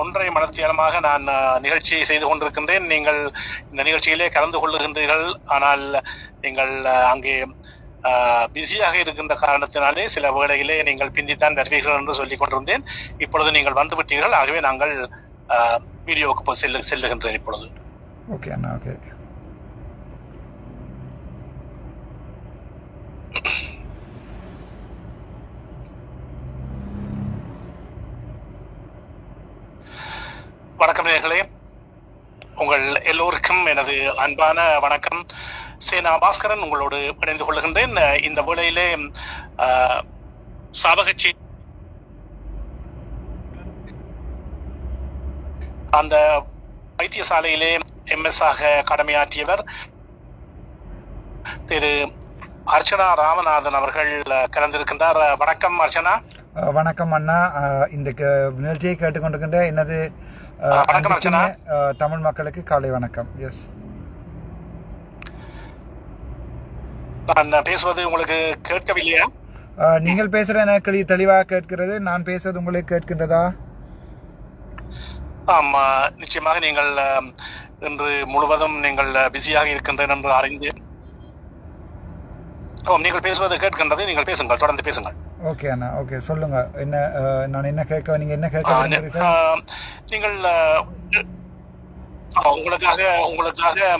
ஒன்றரை மணத்தியாலமாக நான் நிகழ்ச்சியை செய்து கொண்டிருக்கின்றேன். நீங்கள் இந்த நிகழ்ச்சியிலே கலந்து கொள்ளுகின்றீர்கள். ஆனால் நீங்கள் அங்கே பிஸியாக இருக்கின்ற காரணத்தினாலே சில வேளையிலே நீங்கள் பிந்தித்தான் வருவீர்கள் என்று சொல்லிக் கொண்டிருந்தேன். இப்பொழுது நீங்கள் வந்துவிட்டீர்கள் ஆகவே நாங்கள் வீடியோவுக்கு செல்லு செல்லுகின்றேன் இப்பொழுது. ஓகே அண்ணா ஓகே வணக்கம் நேர்களே உங்கள் எல்லோருக்கும் எனது அன்பான வணக்கம். சேனா பாஸ்கரன் உங்களோடு இணைந்து கொள்கின்றேன். இந்த வேளையிலே அஹ், அந்த வைத்தியசாலையிலே எம்எஸ் ஆக கடமையாற்றியவர் திரு அர்ச்சனா ராமநாதன் அவர்கள் கலந்திருக்கின்றார். வணக்கம் அர்ச்சனா. வணக்கம் அண்ணா. இந்த நிகழ்ச்சியை கேட்டுக்கொண்டிருக்கின்ற எனது வணக்கம், தமிழ் மக்களுக்கு காலை வணக்கம். எஸ் நான் பேசுவது உங்களுக்கு கேட்கவில்லையா? நீங்கள் பேசுற எனக்கு தெளி- தெளிவாக கேட்கிறது. நான் பேசுவது உங்களுக்கு கேட்கின்றதா? ஆமா நிச்சயமாக நீங்கள் இன்று முழுவதும் நீங்கள் பிஸியாக இருக்கின்றேன் என்று அறிந்தேன். நீங்கள் பேசுவது கேட்கின்றது நீங்கள் பேசுங்கள் தொடர்ந்து பேசுங்கள். ஓகே அண்ணா. ஓகே சொல்லுங்க. என்ன நான் என்ன கேட்க நீங்க என்ன கேட்க நீங்கள் உங்களுக்காக உங்களுக்காக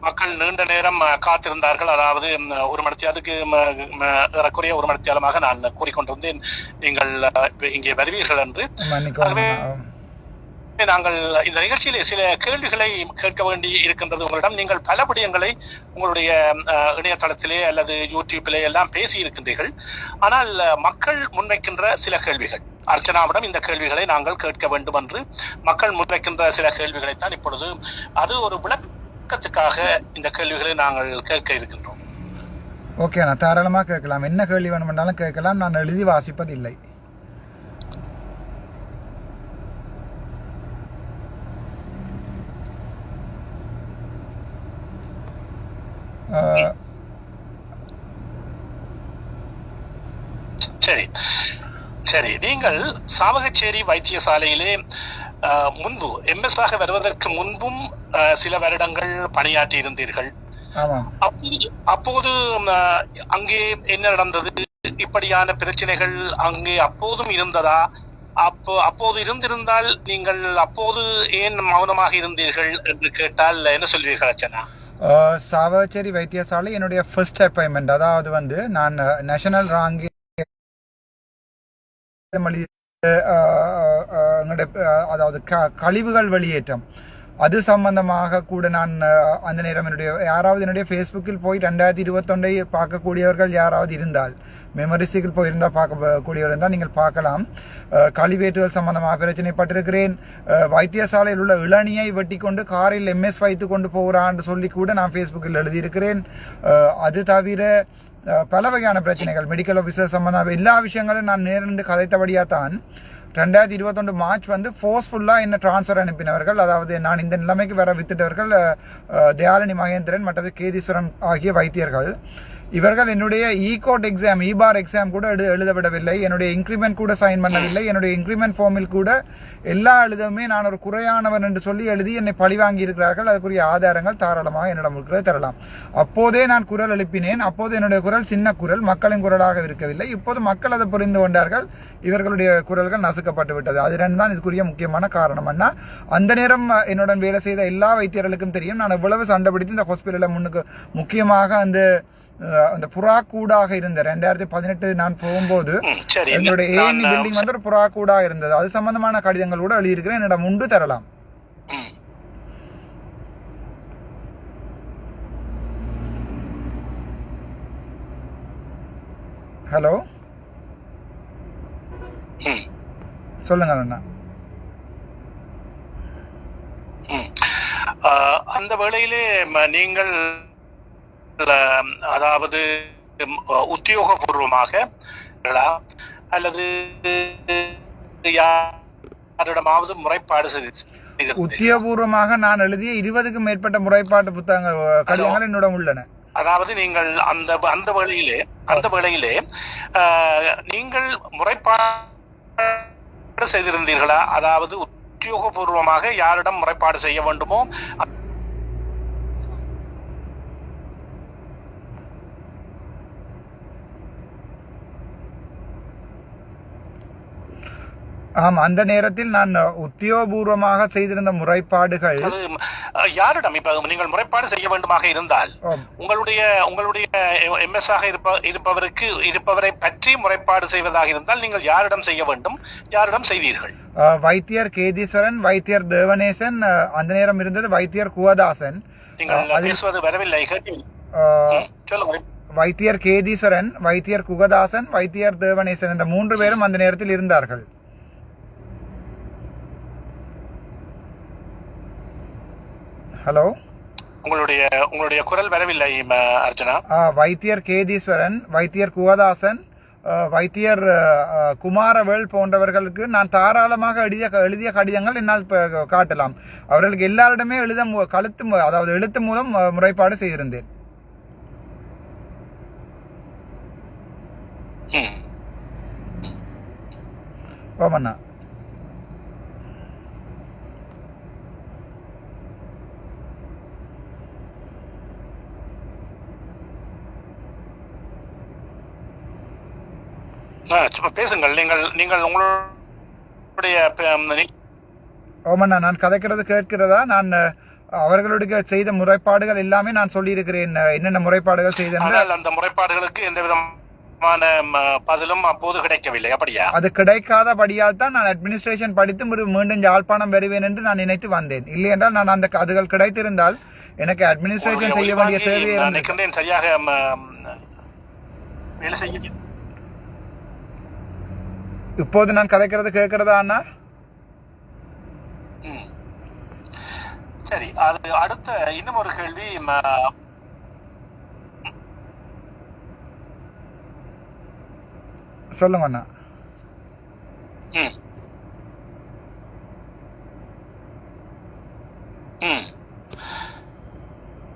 மக்கள் நீண்ட நேரம் காத்திருந்தார்கள். அதாவது ஒரு மணித்தியாலத்துக்கு ம- ம- ஏறக்குறைய ஒரு மணித்தியாலமாக நான் கூறிக்கொண்டிருந்தேன். நீங்கள் இங்கே வருவீர்கள் என்று. நாங்கள் இந்த நிகழ்ச்சியிலே சில கேள்விகளை கேட்க வேண்டி இருக்கின்றது. உங்களிடம் நீங்கள் பல விடயங்களை உங்களுடைய இணையதளத்திலே அல்லது யூடியூப்பிலே எல்லாம் பேசி இருக்கின்றீர்கள். ஆனால் மக்கள் முன்வைக்கின்ற சில கேள்விகள். அர்ச்சனாவிடம் இந்த கேள்விகளை நாங்கள் கேட்க வேண்டும் என்று மக்கள் முன்வைக்கின்ற சில கேள்விகளைத்தான் இப்பொழுது அது ஒரு விளக்கத்துக்காக இந்த கேள்விகளை நாங்கள் கேட்க இருக்கின்றோம். ஓகே நான் தாராளமாக கேட்கலாம். என்ன கேள்வி வேணுமென்றாலும் கேட்கலாம். நான் எழுதி வாசிப்பதில்லை. சரி. சரி நீங்கள் சாவகச்சேரி வைத்தியசாலையிலே முன்பு எம்எஸ் ஆக வருவதற்கு முன்பும் சில வருடங்கள் பணியாற்றி இருந்தீர்கள். அப்போது அங்கே என்ன நடந்தது? இப்படியான பிரச்சனைகள் அங்கே அப்போதும் இருந்ததா? அப்போ அப்போது இருந்திருந்தால் நீங்கள் அப்போது ஏன் மௌனமாக இருந்தீர்கள் என்று கேட்டால் என்ன சொல்வீர்கள் அர்ச்சனா? சாவச்சேரி வைத்தியசாலை என்னுடைய ஃபர்ஸ்ட் அப்பாயின்மெண்ட் அதாவது வந்து நான் நேஷனல் ராங்கி எங்களுடைய அஹ், அதாவது க- கழிவுகள் வெளியேற்றம் அது சம்பந்தமாக கூட நான் அந்த நேரம் என்னுடைய யாராவது என்னுடைய ஃபேஸ்புக்கில் போய் ரெண்டாயிரத்தி இருபத்தொன்றை பார்க்கக்கூடியவர்கள் யாராவது இருந்தால் மெமரிஸுக்கு போயிருந்தால் பார்க்கக்கூடியவர் இருந்தால் நீங்கள் பார்க்கலாம். அஹ், கழிவேற்றுதல் சம்பந்தமாக பிரச்சனைப்பட்டிருக்கிறேன். வைத்தியசாலையில் உள்ள இளநியை வெட்டி கொண்டு காரில் எம்எஸ் வைத்து கொண்டு போகிறான்னு சொல்லி கூட நான் ஃபேஸ்புக்கில் எழுதியிருக்கிறேன். அது தவிர பல வகையான பிரச்சனைகள் மெடிக்கல் ஆஃபீஸர் சம்பந்தமாக எல்லா விஷயங்களும் நான் நேரிட்டு கதைத்தபடியாக தான் ரெண்டாயிரத்தி இருபத்தொன்று மார்ச் வந்து ஃபோர்ஸ்ஃபுல்லாக என்ன ட்ரான்ஸ்ஃபர் அனுப்பினவர்கள் அதாவது நான் இந்த நிலைமைக்கு வர வித்துட்டவர்கள் தயாலினி மகேந்திரன் மற்றது கேதீஸ்வரன் ஆகிய வைத்தியர்கள். இவர்கள் என்னுடைய இகோட் எக்ஸாம் இபார் எக்ஸாம் கூட எழு எழுத விடவில்லை என்னுடைய இன்க்ரிமெண்ட் கூட சைன் பண்ணவில்லை. என்னுடைய இன்க்ரிமெண்ட் ஃபார்மில் கூட எல்லா எழுதவுமே நான் ஒரு குறையானவன் என்று சொல்லி எழுதி என்னை பழிவாங்கி இருக்கிறார்கள். அதுக்குரிய ஆதாரங்கள் தாராளமாக என்னிடம் இருக்கிறது தரலாம். அப்போதே நான் குரல் எழுப்பினேன். அப்போது என்னுடைய குரல் சின்ன குரல். மக்களின் குரலாக இருக்கவில்லை. இப்போது மக்கள் அதை புரிந்து கொண்டார்கள். இவர்களுடைய குரல்கள் நசுக்கப்பட்டு விட்டது. அது ரெண்டு தான் இதுக்குரிய முக்கியமான காரணம். அண்ணா அந்த நேரம் என்னுடன் வேலை செய்த எல்லா வைத்தியர்களுக்கும் தெரியும். நான் எவ்வளவு சண்டை பிடித்து இந்த ஹாஸ்பிட்டலில் முன்னுக்கு முக்கியமாக அந்த அந்த புறா கூடாக இருந்த ரெண்டாயிரத்தி பதினெட்டு நான் போகும்போது எங்களுடைய நான், ஏஎன்இ பில்டிங் வந்து ஒரு புறா கூடாக இருந்தது. அது சம்பந்தமான கடிதங்கள் கூட எழுதியிருக்கிறேன். என்னிடம் உண்டு தரலாம். ஹலோ? சொல்லுங்க அண்ணா. அந்த வேளையிலே நீங்கள் அதாவது உத்தியோகபூர்வமாக அல்லது யாரிடமாவது முறைப்பாடு செய்து? உத்தியோகபூர்வமாக நான் எழுதிய இருபதுக்கும் மேற்பட்ட முறைப்பாட்டு புத்தகங்கள் கடிதங்கள் என்னிடம் உள்ளன. அதாவது நீங்கள் அந்த அந்த வேளையிலே அந்த வேளையிலே நீங்கள் முறைப்பாடு செய்திருந்தீர்களா? அதாவது உத்தியோகபூர்வமாக யாரிடம் முறைப்பாடு செய்ய வேண்டுமோ ஆம் அந்த நேரத்தில் நான் உத்தியோகபூர்வமாக செய்திருந்த முறைப்பாடுகள் யாரிடம் இப்ப நீங்கள் முறைப்பாடு செய்ய வேண்டுமாக இருந்தால் உங்களுடைய உங்களுடைய எம்எஸ் ஆக இருப்ப இருப்பவருக்கு இருப்பவரை பற்றி முறைப்பாடு செய்வதாக இருந்தால் நீங்கள் யாரிடம் செய்ய வேண்டும் யாரிடம் செய்தீர்கள்? வைத்தியர் கேதீஸ்வரன் வைத்தியர் தேவநேசன் அஹ், அந்த நேரம் இருந்தது வைத்தியர் குவதாசன். நீங்கள் வரவில்லை வைத்தியர் கேதீஸ்வரன் வைத்தியர் குகதாசன் வைத்தியர் தேவநேசன் இந்த மூன்று பேரும் அந்த நேரத்தில் இருந்தார்கள். ஹலோ. உங்களுடைய உங்களுடைய குரல் வரவில்லை அர்ச்சனா வைத்தியர் கேதீஸ்வரன் வைத்தியர் குவதாசன் வைத்தியர் குமாரவேல் போன்றவர்களுக்கு நான் தாராளமாக எழுதிய எழுதிய கடிதங்கள் என்னால் காட்டலாம். அவர்களுக்கு எல்லாரிடமே எழுத கழுத்து அதாவது எழுத்து மூலம் முறைப்பாடு செய்திருந்தேன். ஓமண்ணா. பேசுங்கள். நீங்கள் நீங்கள் உங்களுடைய ஓமண்ணா நான் கதைக்கிறது கேட்கிறதா? நான் அவர்களுடைய செய்த முறைப்பாடுகள் எல்லாமே நான் சொல்லியிருக்கிறேன். என்னென்ன முறைப்பாடுகள் செய்தேன் அந்த முறைப்பாடுகளுக்கு எந்த விதமான பதிலும் அப்போது கிடைக்கவில்லை. அப்படியா? அது கிடைக்காதபடியால் தான் நான் அட்மினிஸ்ட்ரேஷன் படித்து மீண்டும் யாழ்ப்பாணம் வருவேன் என்று நான் நினைத்து வந்தேன். இல்லை என்றால் நான் அந்த அதுகள் கிடைத்திருந்தால் எனக்கு அட்மினிஸ்ட்ரேஷன் செய்ய வேண்டிய தேவையே சரியாக வேலை செய்ய இப்போது நான் கதைக்கிறது கேட்கிறதா அண்ணா. சரி அது அடுத்த இன்னும் ஒரு கேள்வி சொல்லுங்க அண்ணா.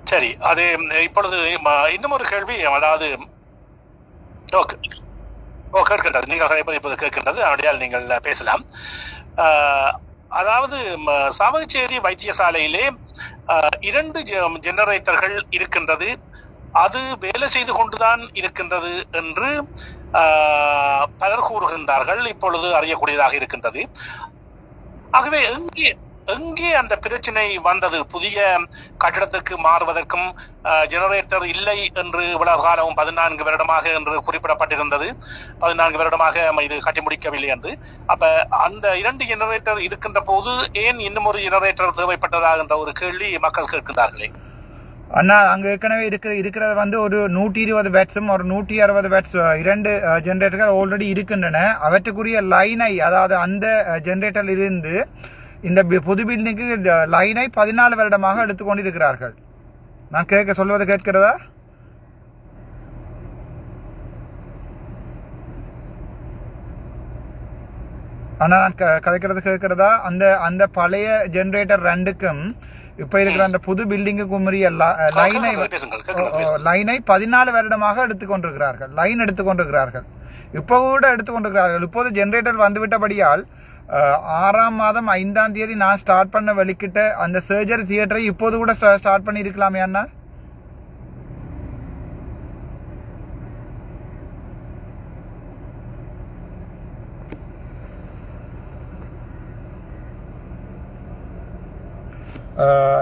சரி அது இப்பொழுது இன்னும் ஒரு கேள்வி அதாவது ஓகே ஓ கேட்கின்றது. நீங்கள் அழைப்பது இப்போது கேட்கின்றது. அப்படியால் நீங்கள் பேசலாம். ஆஹ், அதாவது சாவகச்சேரி வைத்தியசாலையிலே ஆஹ், இரண்டு ஜெ- ஜெனரேட்டர்கள் இருக்கின்றது. அது வேலை செய்து கொண்டுதான் இருக்கின்றது என்று ஆஹ், பலர் கூறுகின்றார்கள். இப்பொழுது அறியக்கூடியதாக இருக்கின்றது. ஆகவே எங்கே எங்கே அந்த பிரச்சனை வந்தது? புதிய கட்டிடத்துக்கு மாறுவதற்கும் ஜெனரேட்டர் இல்லை என்று இவ்வளவு காலம் பதினான்கு வருடமாக என்று குறிப்பிடப்பட்டிருந்தது. பதினான்கு வருடமாக இது கட்டி முடிக்கவில்லை என்று. அப்ப அந்த இரண்டு ஜெனரேட்டர் இருக்கின்ற போது ஏன் இன்னும் ஒரு ஜெனரேட்டர் தேவைப்பட்டதா என்ற ஒரு கேள்வி மக்கள் கேட்கிறார்களே அண்ணா அங்க ஏற்கனவே இருக்கிற இருக்கிறது வந்து ஒரு நூற்றி இருபது பேட்ஸும் ஒரு நூற்றி அறுபது பேட்ஸ் இரண்டு ஜென்ரேட்டர்கள் ஆல்ரெடி இருக்கின்றன. அவற்றுக்குரிய லைனை அதாவது அந்த ஜென்ரேட்டரில் இருந்து இந்த புது பில்டிங்கு லைனை பதினாலு வருடமாக எடுத்துக்கொண்டிருக்கிறார்கள் நான் கேட்க சொல்வது கேட்கிறதா? ஆனா நான் கதைக்கிறது கேட்கிறதா? அந்த அந்த பழைய ஜெனரேட்டர் ரெண்டுக்கும் இப்ப இருக்கிற அந்த புது பில்டிங்குக்கும் உரிய லைனை. லைனை பதினாலு வருடமாக எடுத்துக்கொண்டிருக்கிறார்கள் லைன் எடுத்துக்கொண்டிருக்கிறார்கள் இப்போ கூட எடுத்துக்கொண்டிருக்கிறார்கள் இப்போது ஜெனரேட்டர் வந்துவிட்டபடியால் ஆறாம் மாதம் ஐந்தாம் தேதி நான் ஸ்டார்ட் பண்ண வழிக்கிட்ட அந்த சர்ஜரி தியேட்டரை இப்போது கூட ஸ்டார்ட் பண்ணியிருக்கலாமே அண்ணா?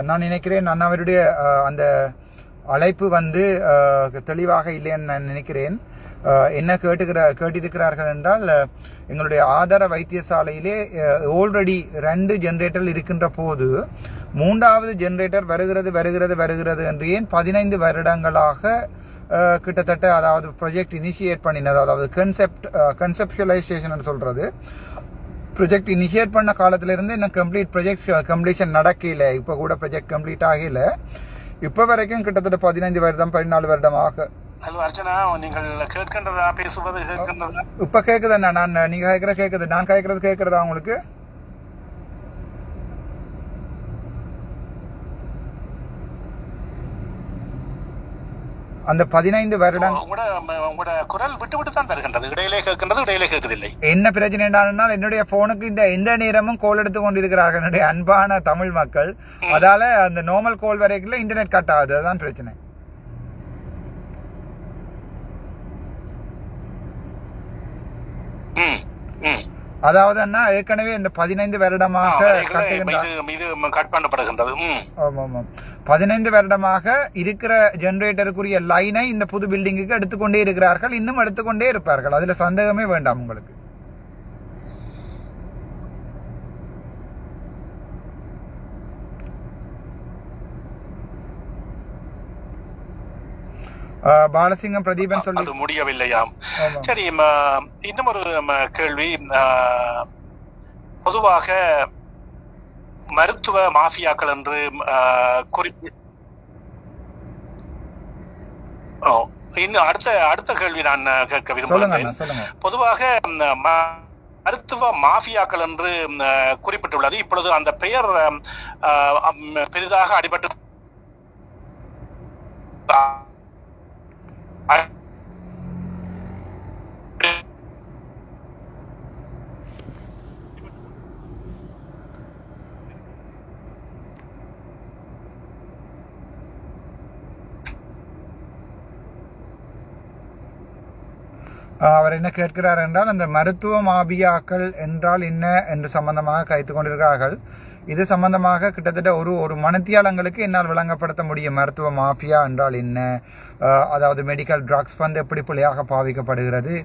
நான் நினைக்கிறேன் அண்ணாவருடைய அவருடைய அந்த அழைப்பு வந்து தெளிவாக இல்லைன்னு நான் நினைக்கிறேன். என்ன கேட்டுக்கிற கேட்டிருக்கிறார்கள் என்றால் எங்களுடைய ஆதார வைத்தியசாலையிலே ஆல்ரெடி ரெண்டு ஜென்ரேட்டர் இருக்கின்ற போது மூன்றாவது ஜென்ரேட்டர் வருகிறது வருகிறது வருகிறது என்று ஏன் பதினைந்து வருடங்களாக கிட்டத்தட்ட அதாவது ப்ரொஜெக்ட் இனிஷியேட் பண்ணினது அதாவது கன்செப்ட் கன்செப்டுவலைசேஷன் சொல்றது. ப்ரொஜெக்ட் இனிஷியேட் பண்ண காலத்திலிருந்து இன்னும் கம்ப்ளீட் ப்ரொஜெக்ட் கம்ப்ளீஷன் நடக்கல இப்போ கூட ப்ரொஜெக்ட் கம்ப்ளீட் ஆகல இப்போ வரைக்கும் கிட்டத்தட்ட பதினைந்து வருடம் பதினாலு வருடமாக. ஹலோ அர்ச்சனா நீங்கள் கேட்கின்றதா பேசுவது கேட்கின்றதா? இப்போ கேட்குது அண்ணா? நான் நீங்க கேட்குற கேட்குது நான் கேட்குறது கேட்குறதா உங்களுக்கு? அந்த பதினைந்து வருடம் உங்களோட குரல் விட்டு விட்டு தான் வருகின்றது. இடையிலே கேட்கின்றது இடையிலே கேட்கவில்லை. என்ன பிரச்சனை என்றால் என்னுடைய போனுக்கு இந்த எந்த நேரமும் கோல் எடுத்து கொண்டிருக்கிறார்கள். என்னுடைய அன்பான தமிழ் மக்கள். அதால அந்த நார்மல் கோல் வரைக்கும் இன்டர்நெட் கட் ஆகுது. அதுதான் பிரச்சனை. அதாவது அண்ணா ஏற்கனவே இந்த பதினைந்து வருடமாக கட்டுகின்ற இது இது கட் பண்ணப்படுகின்றது ம். ஆமாம் ஆமாம் பதினைந்து வருடமாக இருக்கிற ஜெனரேட்டருக்குரிய லைனை இந்த புது பில்டிங்குக்கு எடுத்துக்கொண்டே இருக்கிறார்கள். இன்னும் எடுத்துக்கொண்டே இருப்பார்கள். அதுல சந்தேகமே வேண்டாம் உங்களுக்கு. பாலசிங்கம் பிரதீபன் சொல்லி. அது முடியவில்லையாம். சரி இன்னும் ஒரு கேள்வி. பொதுவாக மருத்துவ மாஃபியாக்கள் என்று குறிப்பி ஓ இன்னும் அடுத்த அடுத்த கேள்வி நான் கேட்க விரும்புகிறேன். பொதுவாக மருத்துவ மாஃபியாக்கள் என்று குறிப்பிட்டுள்ளது. இப்பொழுது அந்த பெயர் பெரிதாக அடிபட்டு I அவர் என்ன கேட்கிறார் என்றால் அந்த மருத்துவ மாபியாக்கள் என்றால் என்ன என்று சம்பந்தமாக கைத்து கொண்டிருக்கிறார்கள். இது சம்பந்தமாக கிட்டத்தட்ட ஒரு ஒரு மனத்தியாளங்களுக்கு என்னால் விளங்கப்படுத்த முடியும். மருத்துவ மாஃபியா என்றால் என்ன? அதாவது மெடிக்கல் ட்ரக்ஸ் வந்து எப்படி பிள்ளையாக பாவிக்கப்படுகிறது?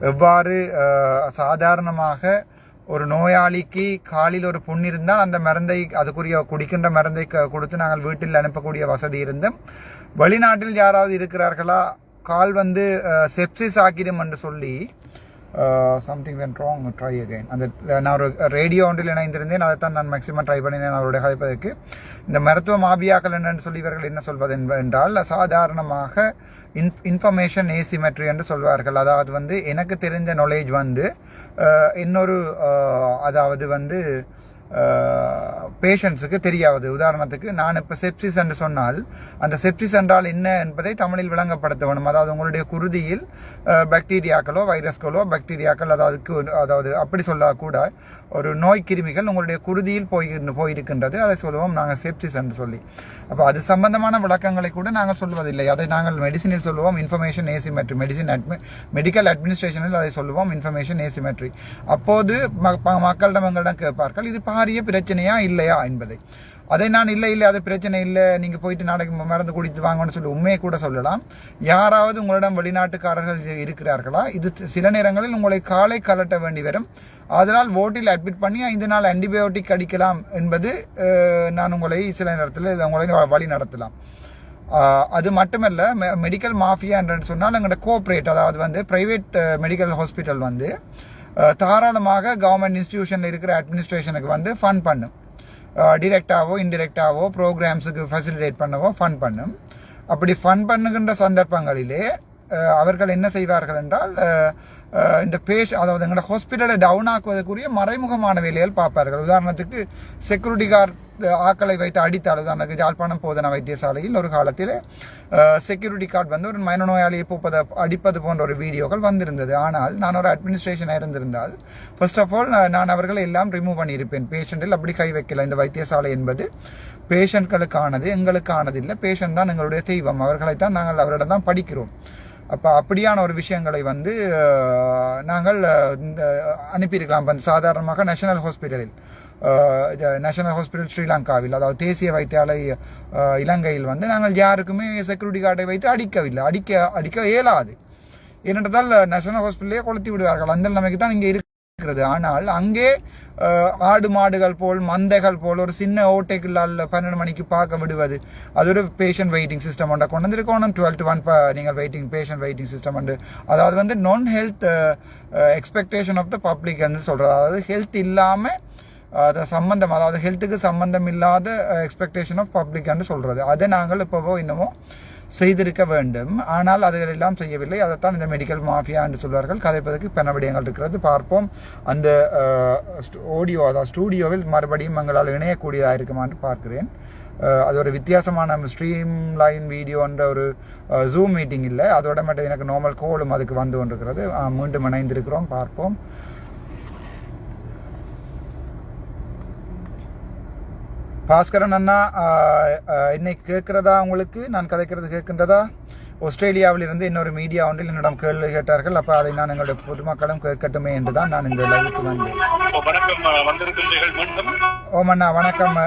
எவ்வாறு சாதாரணமாக ஒரு நோயாளிக்கு காலில் ஒரு புண் இருந்தால் அந்த மருந்தை அதுக்குரிய குடிக்கின்ற மருந்தை க- கொடுத்து நாங்கள் வீட்டில் அனுப்பக்கூடிய வசதி இருந்தும் வெளிநாட்டில் யாராவது இருக்கிறார்களா? கால் வந்து செப்சிஸ் ஆக்கிடும் என்று சொல்லி something went wrong try again அந்த நான் ஒரு ரேடியோ ஒன்றில் இணைந்திருந்தேன் அதைத்தான் நான் மேக்ஸிமம் ட்ரை பண்ணினேன் அவருடைய கதைப்பதற்கு இந்த மருத்துவ மாபியாக்கள் என்னன்னு சொல்லி இவர்கள் என்ன சொல்வது என்ப- என்றால் சாதாரணமாக இன்ஃப் இன்ஃபர்மேஷன் ஏசிமெட்ரி என்று சொல்வார்கள். அதாவது வந்து எனக்கு தெரிஞ்ச நாலேஜ் வந்து இன்னொரு அதாவது வந்து பேஷண்ட்ஸுக்கு தெரியாது உதாரணத்துக்கு நான் இப்போ செப்சிஸ் என்று சொன்னால் அந்த செப்சிஸ் என்றால் என்ன என்பதை தமிழில் விளங்கப்படுத்த வேணும் அதாவது உங்களுடைய குருதியில் பாக்டீரியாக்களோ வைரஸ்களோ பாக்டீரியாக்கள் அதாவது அதாவது அப்படி சொல்லக்கூட ஒரு நோய் கிருமிகள் உங்களுடைய குருதியில் போய் போயிருக்கின்றது. அதை சொல்லுவோம் நாங்கள் செப்சிஸ் என்று சொல்லி. அப்போ அது சம்பந்தமான விளக்கங்களை கூட நாங்கள் சொல்வதில்லை. அதை நாங்கள் மெடிசினில் சொல்லுவோம் இன்ஃபர்மேஷன் ஏசிமெட்ரி மெடிசின் அட்மி மெடிக்கல் அட்மினிஸ்ட்ரேஷனில் அதை சொல்லுவோம் இன்ஃபர்மேஷன் ஏசிமெட்ரி அப்போது ம- மக்களிடம் எங்களிடம் கேட்பார்கள் இது பாரிய பிரச்சனையா இல்லையா என்பதை. அதை நான் இல்லை இல்லை அது பிரச்சனை இல்லை நீங்கள் போயிட்டு நாளைக்கு மறந்து மருந்து குடித்து வாங்கன்னு சொல்லி உண்மையை கூட சொல்லலாம். யாராவது உங்களிடம் வெளிநாட்டுக்காரர்கள் இருக்கிறார்களா? இது சில நேரங்களில் உங்களை காலை கலட்ட வேண்டி வரும். அதனால் ஓட்டில் அட்மிட் பண்ணி ஐந்து நாள் ஆன்டிபயோட்டிக் அடிக்கலாம் என்பது நான் உங்களை சில நேரத்தில் இதை உங்களை வழி நடத்தலாம். அது மட்டுமல்ல மெடிக்கல் மாஃபியா என்று சொன்னால் எங்களோட கோஆப்ரேட் அதாவது வந்து ப்ரைவேட் மெடிக்கல் ஹாஸ்பிட்டல் வந்து தாராளமாக கவர்மெண்ட் இன்ஸ்டிடியூஷனில் இருக்கிற அட்மினிஸ்ட்ரேஷனுக்கு வந்து ஃபண்ட் பண்ணும். டிரெக்டாகவோ இன்டிரெக்டாவோ ப்ரோக்ராம்ஸுக்கு ஃபெசிலிட்டேட் பண்ணவோ ஃபண்ட் பண்ணும். அப்படி ஃபண்ட் பண்ணுகின்ற சந்தர்ப்பங்களிலே அவர்கள் என்ன செய்வார்கள் என்றால் இந்த பேஷ் அதாவது எங்களோட ஹாஸ்பிட்டலை டவுன் ஆக்குவதற்குரிய மறைமுகமான வேலைகள் பார்ப்பார்கள். உதாரணத்துக்கு செக்யூரிட்டி கார்டு ஆக்களை வைத்து அடித்தால் உதாரணத்துக்கு யாழ்ப்பாணம் போதனா வைத்தியசாலையில் ஒரு காலத்தில் செக்யூரிட்டி கார்டு வந்து ஒரு மனநோயாளியை பூப்பதை அடிப்பது போன்ற ஒரு வீடியோக்கள் வந்திருந்தது. ஆனால் நான் ஒரு அட்மினிஸ்ட்ரேஷனாக இருந்திருந்தால் ஃபர்ஸ்ட் ஆஃப் ஆல் நான் அவர்களை எல்லாம் ரிமூவ் பண்ணியிருப்பேன். பேஷண்ட்டில் அப்படி கை வைக்கல. இந்த வைத்தியசாலை என்பது பேஷண்ட்களுக்கானது எங்களுக்கானது இல்லை. பேஷண்ட் தான் எங்களுடைய தெய்வம். அவர்களைத்தான் நாங்கள் அவரிடம் தான் படிக்கிறோம். அப்போ அப்படியான ஒரு விஷயங்களை வந்து நாங்கள் இந்த அனுப்பியிருக்கலாம். இப்போ சாதாரணமாக நேஷனல் ஹாஸ்பிட்டலில் நேஷனல் ஹாஸ்பிட்டல் ஸ்ரீலங்காவில் அதாவது தேசிய வைத்தியாலய இலங்கையில் வந்து நாங்கள் யாருக்குமே செக்யூரிட்டி கார்டை வைத்து அடிக்கவில்லை. அடிக்க அடிக்க இயலாது. ஏனென்றால் நேஷனல் ஹாஸ்பிட்டலே கொளுத்தி விடுவார்கள். அந்த நிலைமைக்கு தான் இங்கே இருக்கிறது. ஆனால் அங்கே ஆடு மாடுகள் போல் மந்தைகள் போல் ஒரு சின்ன ஓட்டைக்குள்ளால் பன்னெண்டு மணிக்கு பார்க்க விடுவது. அது ஒரு பேஷண்ட் வெயிட்டிங் சிஸ்டம் ஒன்றை கொண்டு வந்திருக்கணும் டுவெல் டு ஒன் நீங்கள் வெயிட்டிங் பேஷண்ட் வெயிட்டிங் சிஸ்டம் உண்டு. அதாவது வந்து நான் health expectation of the public சொல்கிறது அதாவது ஹெல்த் இல்லாமல் அது சம்மந்தம் அதாவது ஹெல்த்துக்கு சம்மந்தம் இல்லாத எக்ஸ்பெக்டேஷன் ஆஃப் பப்ளிக் சொல்கிறது அதை நாங்கள் இப்போவோ இன்னமோ செய்திருக்க வேண்டும். ஆனால் அதுகளெல்லாம் செய்யவில்லை. அதைத்தான் இந்த மெடிக்கல் மாஃபியா என்று சொல்வார்கள். கதைப்பதற்கு பல விடயங்கள் இருக்கிறது. பார்ப்போம். அந்த ஆடியோ அதாவது ஸ்டூடியோவில் மறுபடியும் எங்களால் இணையக்கூடியதாக இருக்குமான்னு பார்க்கிறேன். அது ஒரு வித்தியாசமான ஸ்ட்ரீம் லைன் வீடியோன்ற ஒரு ஜூம் மீட்டிங் இல்லை. அதோட மட்டும் எனக்கு நார்மல் கோலும் அதுக்கு வந்து கொண்டிருக்கிறது. மீண்டும் இணைந்திருக்கிறோம். பார்ப்போம். பாஸ்கரன் அண்ணா இன்னைக்கு கேட்கிறதா உங்களுக்கு? நான் கதைக்கிறது கேட்கின்றதா? ஆஸ்திரேலியாவில் இருந்து இன்னொரு மீடியா ஒன்றில் என்னிடம் கேள்வி கேட்டார்கள். அப்போ அதை நான் எங்களுடைய பொதுமக்களும் கேட்கட்டுமே என்று தான் நான் இந்த லைவுக்கு வந்தேன். ஓமண்ணா வணக்கம்.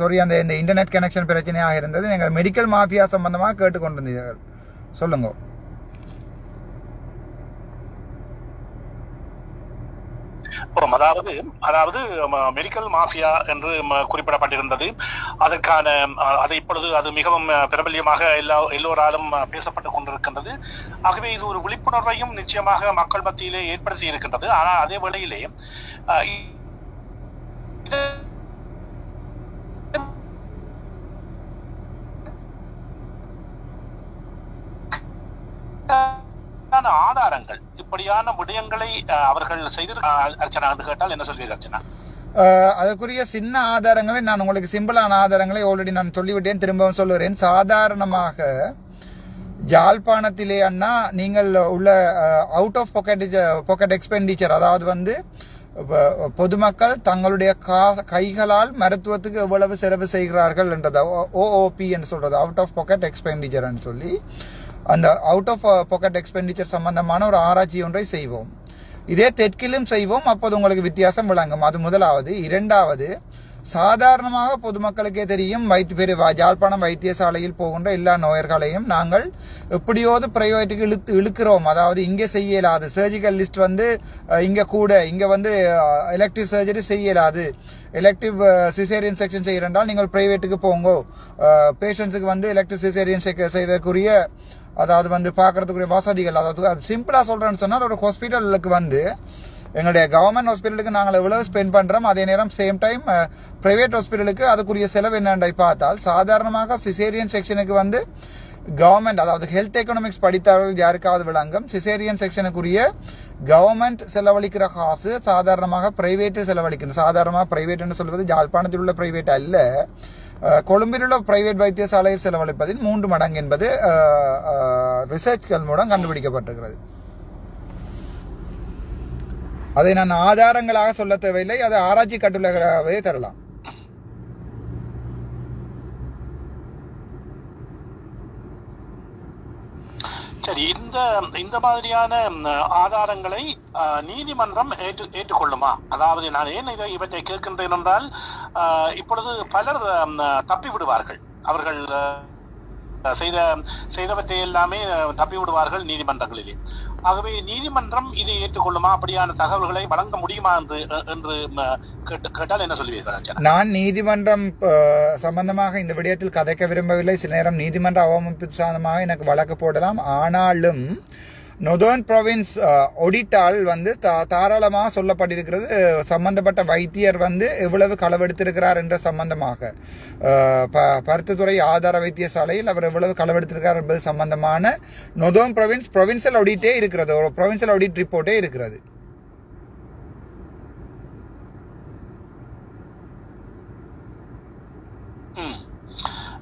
சாரி அந்த இந்த இன்டர்நெட் கனெக்ஷன் பிரச்சனையாக இருந்தது. எங்கள் மெடிக்கல் மாஃபியா சம்பந்தமாக கேட்டுக்கொண்டிருந்தீர்கள். சொல்லுங்க. அதாவது அதாவது மெடிக்கல் மாஃபியா என்று குறிப்பிடப்பட்டிருந்தது. அதற்கான அதை அது இப்பொழுது அது மிகவும் பிரபல்யமாக எல்லா எல்லோராலும் பேசப்பட்டுக் கொண்டிருக்கின்றது. ஆகவே இது ஒரு விழிப்புணர்வையும் நிச்சயமாக மக்கள் மத்தியிலே ஏற்படுத்தி இருக்கின்றது. ஆனால் அதே வேளையிலே ஆதாரங்கள் இப்படியான விடயங்களை அவர்கள் செய்து அர்ச்சனா என்று கேட்டால் என்ன சொல்வீர்கள் அர்ச்சனா? அதற்குரிய சின்ன ஆதாரங்களை நான் உங்களுக்கு சிம்பிளான ஆதாரங்களை ஆல்ரெடி நான் சொல்லிவிட்டேன் திரும்பவும் சொல்லுகிறேன். சாதாரணமாக ஜாழ்ப்பாணத்திலே அண்ணா நீங்கள் உள்ள out of pocket pocket expenditure அதாவது வந்து பொதுமக்கள் தங்களுடைய கா கைகளால் மருத்துவத்துக்கு எவ்வளவு செலவு செய்கிறார்கள் என்றதை ஓஓபி என்று சொல்றது அவுட் ஆஃப் பாக்கெட் எக்ஸ்பெண்டிச்சர்னு சொல்லி அந்த அவுட் ஆஃப் பாக்கெட் எக்ஸ்பெண்டிச்சர் சம்பந்தமான ஒரு ஆராய்ச்சி ஒன்றை செய்வோம். இதே தெற்கிலும் செய்வோம் அப்போது உங்களுக்கு வித்தியாசம் விளங்கும். அது முதலாவது. இரண்டாவது சாதாரணமாக பொதுமக்களுக்கே தெரியும் வைத்து பெரிய வா- யாழ்ப்பாணம் வைத்தியசாலையில் போகின்ற எல்லா நோயர்களையும் நாங்கள் எப்படியோது பிரைவேட்டுக்கு இழுத்து இழுக்கிறோம். அதாவது இங்கே செய்ய இயலாது. சர்ஜிக்கல் லிஸ்ட் வந்து இங்கே கூட இங்கே வந்து எலக்டிவ் சர்ஜரி செய்ய இயலாது. எலக்டிவ் சிசேரியன் செக்ஷன் செய்கிறென்றால் நீங்கள் பிரைவேட்டுக்கு போங்கோ. பேஷண்ட்ஸுக்கு வந்து எலக்டிவ் சிசேரியன் செய்வதற்குரிய அதாவது வந்து பார்க்கறதுக்குரிய வசதிகள் அதாவது சிம்பிளாக சொல்கிறேன்னு சொன்னால் ஒரு ஹாஸ்பிட்டலுக்கு வந்து எங்களுடைய கவர்மெண்ட் ஹாஸ்பிட்டலுக்கு நாங்கள் எவ்வளவு ஸ்பெண்ட் பண்ணுறோம் அதே நேரம் சேம் டைம் ப்ரைவேட் ஹாஸ்பிட்டலுக்கு அதுக்குரிய செலவு என்னென்றை பார்த்தால் சாதாரணமாக சிசேரியன் செக்ஷனுக்கு வந்து கவர்மெண்ட் அதாவது ஹெல்த் எக்கனாமிக்ஸ் படித்தவர்கள் யாருக்காவது விளங்கும் சிசேரியன் செக்ஷனுக்குரிய கவர்மெண்ட் செலவழிக்கிற காசு சாதாரணமாக பிரைவேட்டு செலவழிக்கணும். சாதாரணமாக பிரைவேட்னு சொல்வது ஜாழ்ப்பாணத்தில் உள்ள பிரைவேட் அல்ல. கொழும்பிலுள்ள பிரைவேட் வைத்தியசாலையில் செலவழிப்பதில் மூன்று மடங்கு என்பது ரிசர்ச்கள் மூலம் கண்டுபிடிக்கப்பட்டிருக்கிறது. அதை நான் ஆதாரங்களாக சொல்ல தேவையில்லை. அது ஆராய்ச்சி கட்டுரைகளாகவே தரலாம். சரி இந்த இந்த மாதிரியான ஆதாரங்களை நீதிமன்றம் ஏற்று ஏற்றுக்கொள்ளுமா? அதாவது நான் ஏன் இதை இவற்றை கேட்கின்றேன் என்றால் இப்பொழுது பலர் தப்பி விடுவார்கள் அவர்கள் செய்த செய்தவற்றை எல்லாமே தப்பி விடுவார்கள் நீதிமன்றங்களிலே. ஆகவே நீதிமன்றம் இதை ஏற்றுக்கொள்ளுமா? அப்படியான தகவல்களை வழங்க முடியுமா என்று என்று கேட்டால் என்ன சொல்லுவீர்கள் நான் நீதிமன்றம் சம்பந்தமாக இந்த விடயத்தில் கதைக்க விரும்பவில்லை. சில நேரம் நீதிமன்ற அவமதிப்பு சாதமாக எனக்கு வழக்கு போடலாம். ஆனாலும் நொதர்ன் ப்ரொவின்ஸ் ஒடிட்டால் வந்து தா- தாராளமாக சொல்லப்பட்டிருக்கிறது சம்பந்தப்பட்ட வைத்தியர் வந்து எவ்வளவு களவெடுத்திருக்கிறார் என்ற சம்பந்தமாக. ப- பருத்தித்துறை ஆதார வைத்தியசாலையில் அவர் எவ்வளவு களவெடுத்திருக்கிறார் என்பது சம்பந்தமான நொதோன் ப்ரொவின்ஸ் ப்ரொவின்சியல் ஒடிட்டே இருக்கிறது ஒரு ப்ரொவின்சியல் ஒடிட் ரிப்போர்ட்டே இருக்கிறது.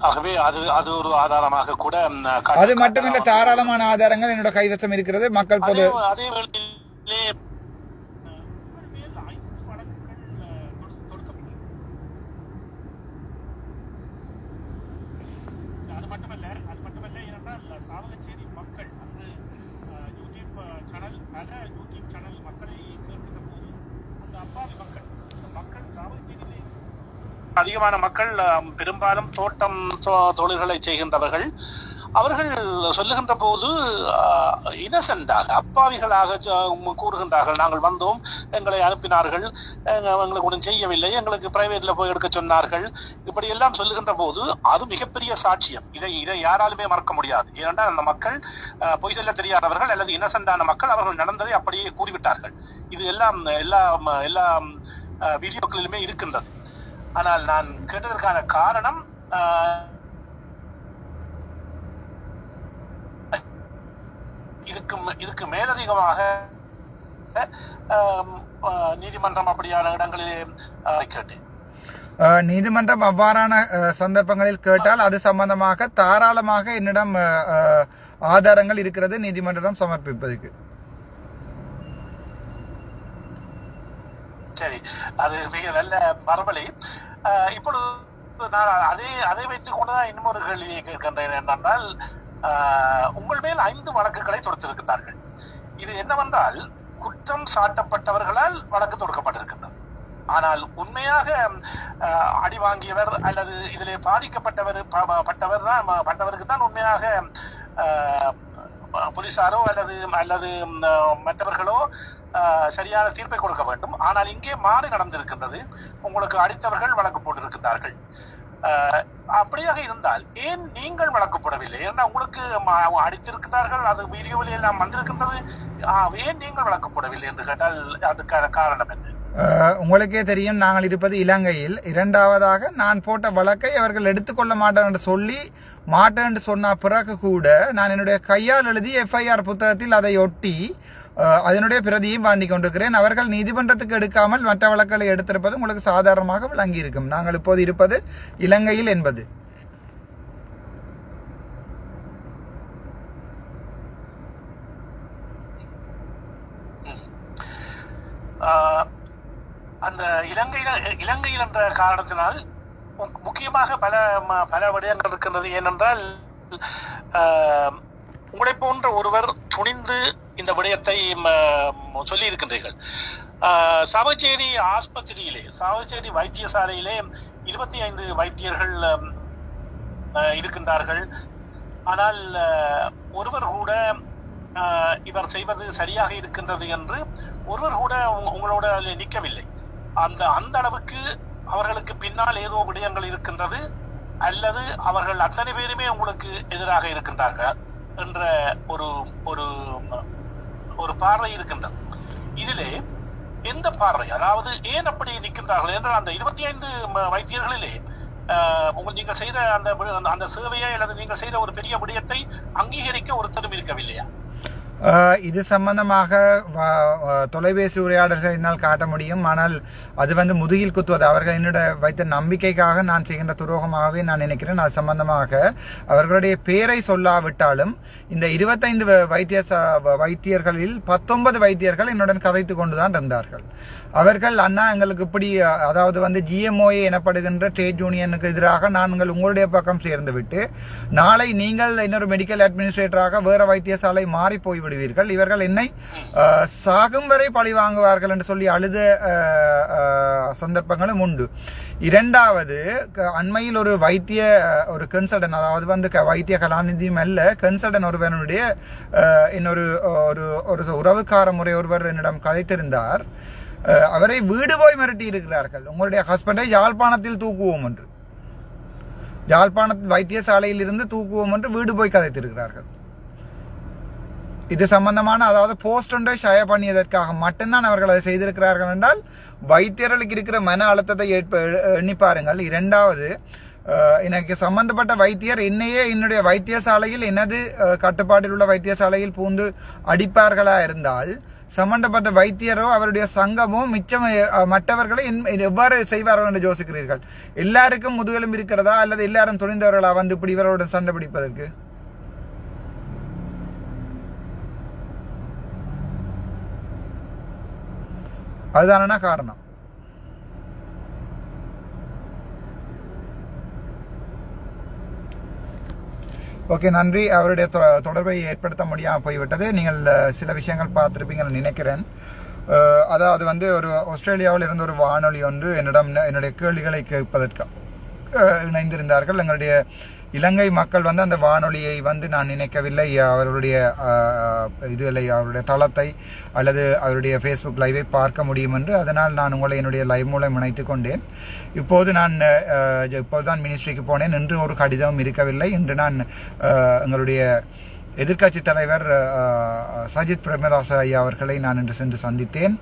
ஆகவே அது அது ஒரு ஆதாரமாக கூட அது மட்டுமில்ல தாராளமான ஆதாரங்கள் என்னோட கைவசம் இருக்கிறது. மக்கள் பொது அதே வேளையிலே சாவகச்சேரி மக்கள் அன்று யூடியூப் சேனல் பல யூடியூப் சேனல் மக்களை கேட்கின்ற போது அந்த அப்பாவி மக்கள் அந்த மக்கள் சாவகச்சேரியிலே அதிகமான மக்கள் பெரும்பாலும் தோட்டம் தொ- தொழில்களை செய்கின்றவர்கள். அவர்கள் சொல்லுகின்ற போது இனசென்டாக அப்பாவிகளாக கூறுகின்றார்கள். நாங்கள் வந்தோம் எங்களை அனுப்பினார்கள். எங்களுக்கு ஒன்றும் செய்யவில்லை. எங்களுக்கு பிரைவேட்ல போய் எடுக்க சொன்னார்கள். இப்படி எல்லாம் சொல்லுகின்ற போது அது மிகப்பெரிய சாட்சியம். இதை இதை யாராலுமே மறக்க முடியாது. ஏனென்றால் அந்த மக்கள் பொய் சொல்ல தெரியாதவர்கள் அல்லது இனசென்டான மக்கள் அவர்கள் நடந்ததை அப்படியே கூறிவிட்டார்கள். இது எல்லாம் எல்லா எல்லா வீடியோக்களிலுமே இருக்கின்றது. ஆனால் நான் கேட்டதற்கான காரணம் இதுக்கு இதுக்கு மேலதிகமாக நீதிமன்றம் அப்படியான இடங்களிலே கேட்டேன். நீதிமன்றம் அவ்வாறான சந்தர்ப்பங்களில் கேட்டால் அது சம்பந்தமாக தாராளமாக என்னிடம் ஆதாரங்கள் இருக்கிறது நீதிமன்றம் சமர்ப்பிப்பதற்கு. சரி. அது மிக நல்ல மரபலி இப்பொழுது நான் அதே அதை வைத்துக் கொண்டுதான் இன்னொரு கேள்வியை கேட்கின்றேன் என்னென்றால் உங்கள் மேல் ஐந்து வழக்குகளை தொடுத்திருக்கிறார்கள் இது என்னவென்றால் குற்றம் சாட்டப்பட்டவர்களால் வழக்கு தொடுக்கப்பட்டிருக்கின்றது. ஆனால் உண்மையாக அடி வாங்கியவர் அல்லது இதிலே பாதிக்கப்பட்டவர் ப- பட்டவர் தான் பட்டவருக்கு தான் உண்மையாக போலீசாரோ அல்லது அல்லது மற்றவர்களோ சரியான தீர்ப்பை கொடுக்க வேண்டும். ஆனால் இங்கே மாறு நடந்திருக்கின்றது. உங்களுக்கு அடித்தவர்கள் வழக்கு போட்டிருக்கிறார்கள் அப்படியாக இருந்தால் ஏன் நீங்கள் வழக்கு போடவில்லை? ஏன்னா உங்களுக்கு அடித்திருக்கிறார்கள் அது வீடியோவில் எல்லாம் வந்திருக்கின்றது. ஏன் நீங்கள் வழக்கு போடவில்லை என்று கேட்டால் அதுக்கான காரணம் என்ன? உங்களுக்கே தெரியும் நாங்கள் இருப்பது இலங்கையில். இரண்டாவதாக நான் போட்ட வழக்கை அவர்கள் எடுத்துக்கொள்ள மாட்டேன் என்று சொல்லி மாட்டேன் என்று சொன்ன பிறகு கூட நான் என்னுடைய கையால் எழுதி எஃப்ஐஆர் புத்தகத்தில் அதை ஒட்டி அதனுடைய பிரதியும் வாங்கி கொண்டிருக்கிறேன். அவர்கள் நீதிமன்றத்துக்கு எடுக்காமல் மற்ற வழக்குகளை எடுத்திருப்பது உங்களுக்கு சாதாரணமாக விளங்கி இருக்கும் நாங்கள் இப்போது இருப்பது இலங்கையில் என்பது. ஆஹ் அந்த இலங்கையில் இலங்கையில் என்ற காரணத்தினால் மு- முக்கியமாக பல ம- பல விடயங்கள் இருக்கின்றது. ஏனென்றால் உங்களை போன்ற ஒருவர் துணிந்து இந்த விடயத்தை ம- சொல்லி இருக்கின்றீர்கள் சாவச்சேரி ஆஸ்பத்திரியிலே சாவச்சேரி வைத்தியசாலையிலே இருபத்தி ஐந்து வைத்தியர்கள் இருக்கின்றார்கள். ஆனால் ஒருவர் கூட இவர் செய்வது சரியாக இருக்கின்றது என்று ஒருவர் கூட உங்களோட நிற்கவில்லை. அந்த அந்த அளவுக்கு அவர்களுக்கு பின்னால் ஏதோ விடயங்கள் இருக்கின்றது அல்லது அவர்கள் அத்தனை பேருமே உங்களுக்கு எதிராக இருக்கின்றார்கள். என்ற ஒரு ஒரு ஒரு பார்வை இருக்கின்றது. இதிலே எந்த பார்வை? அதாவது ஏன் அப்படி நிற்கின்றார்கள் என்றால் அந்த இருபத்தி ஐந்து வைத்தியர்களிலே ஆஹ், உங்கள் நீங்கள் செய்த அந்த அந்த- சேவையை அல்லது நீங்கள் செய்த ஒரு பெரிய விடயத்தை அங்கீகரிக்க ஒருத்தரும் இருக்கவில்லையா? இது சம்பந்தமாக வ- தொலைபேசி உரையாடல்கள் என்னால் காட்ட முடியும். ஆனால் அது வந்து முதுகில் குத்துவது. அவர்கள் என்னோட வைத்த நம்பிக்கைக்காக நான் செய்கின்ற துரோகமாகவே நான் நினைக்கிறேன். அது சம்பந்தமாக அவர்களுடைய பேரை சொல்லாவிட்டாலும் இந்த இருபத்தைந்து வ- வைத்திய வ- வைத்தியர்களில் பத்தொன்பது வைத்தியர்கள் என்னுடன் கதைத்து கொண்டுதான் இருந்தார்கள். அவர்கள் அண்ணா எங்களுக்கு இப்படி அதாவது வந்து ஜிஎம்ஓஏ எனப்படுகின்ற ட்ரேட் யூனியனுக்கு எதிராக நாங்கள் உங்களுடைய பக்கம் சேர்ந்து விட்டு நாளை நீங்கள் இன்னொரு மெடிக்கல் அட்மினிஸ்ட்ரேட்டராக வேற வைத்தியசாலை மாறி போய் விடுவீர்கள் இவர்கள் என்னை சாகும் வரை பழி வாங்குவார்கள் என்று சொல்லி அழுத சந்தர்ப்பங்களும் உண்டு. இரண்டாவது க- அண்மையில் ஒரு வைத்திய ஒரு கன்சல்டன் அதாவது வந்து க- வைத்திய கலாநிதியும் அல்ல கன்சல்டன் ஒருவனுடைய இன்னொரு ஒரு ஒரு உறவுக்கார முறை ஒருவர் என்னிடம் கதைத்திருந்தார். அவரை வீடு போய் மிரட்டி இருக்கிறார்கள். உங்களுடைய ஹஸ்பண்டை யாழ்ப்பாணத்தில் தூக்குவோம் என்று. யாழ்ப்பாண வைத்தியசாலையில் இருந்து தூக்குவோம் என்று வீடு போய் கதைத்திருக்கிறார்கள். இது சம்பந்தமான அதாவது போஸ்ட் ஒன்றை ஷய பண்ணியதற்காக மட்டும்தான் அவர்கள் அதை செய்திருக்கிறார்கள் என்றால் வைத்தியர்களுக்கு இருக்கிற மன அழுத்தத்தை ஏற்ப எண்ணி பாருங்கள். இரண்டாவது எனக்கு சம்பந்தப்பட்ட வைத்தியர் என்னையே என்னுடைய வைத்தியசாலையில் எனது கட்டுப்பாட்டில் உள்ள வைத்தியசாலையில் பூந்து அடிப்பார்களா இருந்தால் சம்பந்தப்பட்ட வைத்தியரோ அவருடைய சங்கமோ மிச்சம் மற்றவர்களை எவ்வாறு செய்வார்கள் என்று யோசிக்கிறீர்கள்? எல்லாருக்கும் முதுகெலும் இருக்கிறதா? அல்லது எல்லாரும் துணிந்தவர்களா வந்து இப்படி இவரோட சண்டை பிடிப்பதற்கு? அதுதானா காரணம். ஓகே நன்றி. அவருடைய தொ- தொடர்பை ஏற்படுத்த முடியாமல் போய்விட்டது. நீங்கள் சில விஷயங்கள் பார்த்துருப்பீங்கன்னு நினைக்கிறேன். அதாவது வந்து ஒரு ஆஸ்திரேலியாவில் இருந்து ஒரு வானொலி ஒன்று என்னிடம் என்னுடைய கேள்விகளை கேட்பதற்கு இணைந்திருந்தார்கள். எங்களுடைய இலங்கை மக்கள் வந்து அந்த வானொலியை வந்து நான் நினைக்கவில்லை. அவருடைய இதுகளை அவருடைய தளத்தை அல்லது அவருடைய ஃபேஸ்புக் லைவை பார்க்க முடியும் என்று. அதனால் நான் உங்களை என்னுடைய லைவ் மூலம் இணைத்துக் கொண்டேன். இப்போது நான் இப்போது தான் மினிஸ்ட்ரிக்கு போனேன். இன்று ஒரு கடிதம் இருக்கவில்லை. இன்று நான் எங்களுடைய எதிர்க்கட்சி தலைவர் சஜித் பிரேமதாச ஐயா அவர்களை நான் இன்று சென்று சந்தித்தேன்.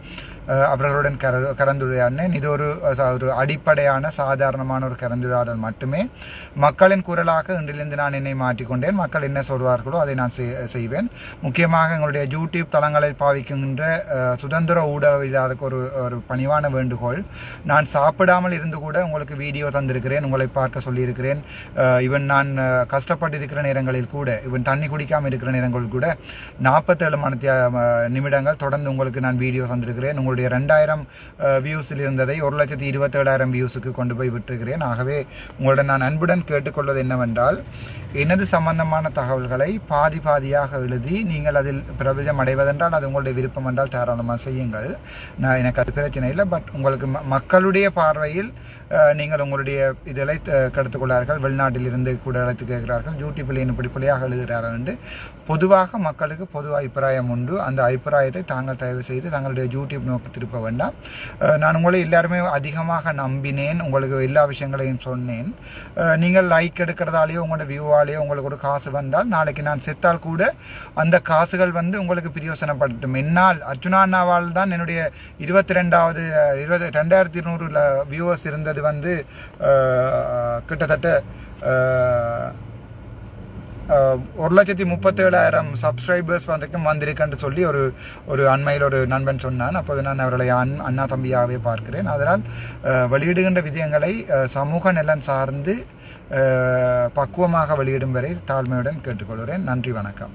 அவர்களுடன் கர கலந்துரையாடினேன். இது ஒரு ஒரு அடிப்படையான சாதாரணமான ஒரு கலந்துரையாடல் மட்டுமே. மக்களின் குரலாக இன்றிலிருந்து நான் என்னை மாற்றிக்கொண்டேன். மக்கள் என்ன சொல்வார்களோ அதை நான் செய்- செய்வேன். முக்கியமாக எங்களுடைய யூடியூப் தளங்களை பாவிக்கின்ற சுதந்திர ஊடகவியலாளருக்கு ஒரு ஒரு பணிவான வேண்டுகோள். நான் சாப்பிடாமல் இருந்து கூட உங்களுக்கு வீடியோ தந்திருக்கிறேன் உங்களை பார்க்க சொல்லியிருக்கிறேன். இவன் நான் கஷ்டப்பட்டு கஷ்டப்பட்டிருக்கிற நேரங்களில் கூட இவன் தண்ணி குடிக்காமல் இருக்கிற நேரங்களில் கூட நாற்பத்தேழு மணி நிமிடங்கள் தொடர்ந்து உங்களுக்கு நான் வீடியோ தந்திருக்கிறேன். உங்களுடைய ரெண்டாயிரம் வியூஸில் இருந்ததை ஒரு லட்சத்தி இருபத்தேழாயிரம் வியூஸுக்கு கொண்டு போய் விட்டுருக்கிறேன். ஆகவே உங்களுடன் நான் அன்புடன் கேட்டுக்கொள்வது என்னவென்றால் எனது சம்பந்தமான தகவல்களை பாதி பாதியாக எழுதி நீங்கள் அதில் பிரபஞ்சம் அடைவதென்றால் அது உங்களுடைய விருப்பம் என்றால் தாராளமாக செய்யுங்கள். நான் எனக்கு அது பிரச்சனை இல்லை பட் உங்களுக்கு ம- மக்களுடைய பார்வையில் நீங்கள் உங்களுடைய இதழை த- கெடுத்துக்கொள்ளார்கள் வெளிநாட்டில் இருந்து கூட அழைத்து கேட்கிறார்கள். யூடியூப்பில் என்ன இப்படி பிள்ளையாக எழுதுகிறார்கள் என்று பொதுவாக மக்களுக்கு பொது அபிப்பிராயம் உண்டு. அந்த அபிப்பிராயத்தை தாங்கள் தயவு செய்து தங்களுடைய யூடியூப் நோக்கி திருப்ப வேண்டாம். நான் உங்களை எல்லாருமே அதிகமாக நம்பினேன். உங்களுக்கு எல்லா விஷயங்களையும் சொன்னேன். நீங்கள் லைக் எடுக்கிறதாலேயோ உங்களோட வியூவாலேயோ உங்களுக்கு ஒரு காசு வந்தால் நாளைக்கு நான் செத்தால் கூட அந்த காசுகள் வந்து உங்களுக்கு பிரயோசனப்படட்டும். என்னால் அர்ஜுனா அண்ணாவால் தான் என்னுடைய இருபத்தி ரெண்டாவது இருபது ரெண்டாயிரத்தி இருநூறுல வியூவர்ஸ் இருந்தது வந்து கிட்டத்தட்ட ஒரு லட்சத்தி முப்பத்தேழாயிரம் சப்ஸ்கிரைபர்ஸ் வந்துக்கும் வந்திருக்குன்னு சொல்லி ஒரு ஒரு அண்மையில் ஒரு நண்பன் சொன்னான். அப்போது நான் அவர்களை அண் அண்ணா தம்பியாகவே பார்க்கிறேன். அதனால் வெளியிடுகின்ற விஜயங்களை சமூக நலன் சார்ந்து பக்குவமாக வெளியிடும் வரை தாழ்மையுடன் கேட்டுக்கொள்கிறேன். நன்றி வணக்கம்.